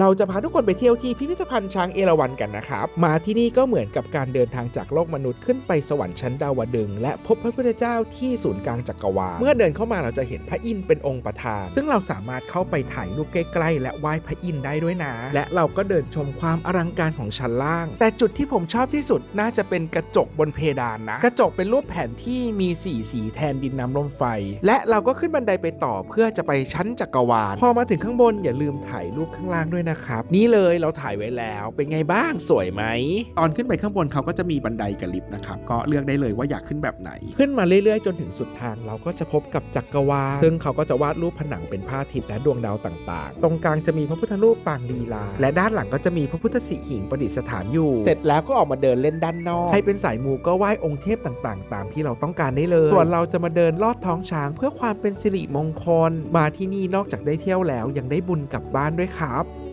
เราจะพาทุกคนไปเที่ยวที่พิพิธภัณฑ์ช้างเอราวัณกันนะครับ มาที่นี่ก็เหมือนกับการเดินทางจากโลกมนุษย์ขึ้นไปสวรรค์ชั้นดาวดึง และพบพระพุทธเจ้าที่ศูนย์กลางจักรวาล เมื่อเดินเข้ามาเราจะเห็นพระอินทร์เป็นองค์ประธาน ซึ่งเราสามารถเข้าไปถ่ายรูปใกล้ๆ และไหว้พระอินทร์ได้ด้วยนะ และเราก็เดินชมความอลังการของชั้นล่าง แต่จุดที่ผมชอบที่สุดน่าจะเป็นกระจกบนเพดานนะ กระจกเป็นรูปแผนที่มีสีสีแทนดินน้ำลมไฟ และเราก็ขึ้นบันไดไปต่อเพื่อจะไปชั้นจักรวาล พอมาถึงข้างบนอย่าลืมถ่ายรูปข้างล่างด้วยนะครับ นี่เลยเราถ่ายไว้แล้วเป็นไงบ้างสวยไหม ตอนขึ้นไปข้างบนเขาก็จะมีบันไดกับลิฟต์นะครับ ก็เลือกได้เลยว่าอยากขึ้นแบบไหน ขึ้นมาเรื่อยๆ จนถึงสุดทางเราก็จะพบกับจักรวาล ซึ่งเขาก็จะวาดรูปผนังเป็นพระอาทิตย์และดวงดาวต่างๆ ตรงกลางจะมีพระพุทธรูปปางลีลา และด้านหลังก็จะมีพระพุทธสิหิงประดิษฐานอยู่ เสร็จแล้วก็ออกมาเดินเล่นด้านนอก ใครเป็นสายมูก็ไหว้องค์เทพต่างๆ ตามที่เราต้องการได้เลย ส่วนเราจะมาเดินลอดท้องช้าง เพื่อความเป็นสิริมงคล มาที่นี่นอกจากได้เที่ยวแล้วยังได้บุญกลับบ้านด้วยครับ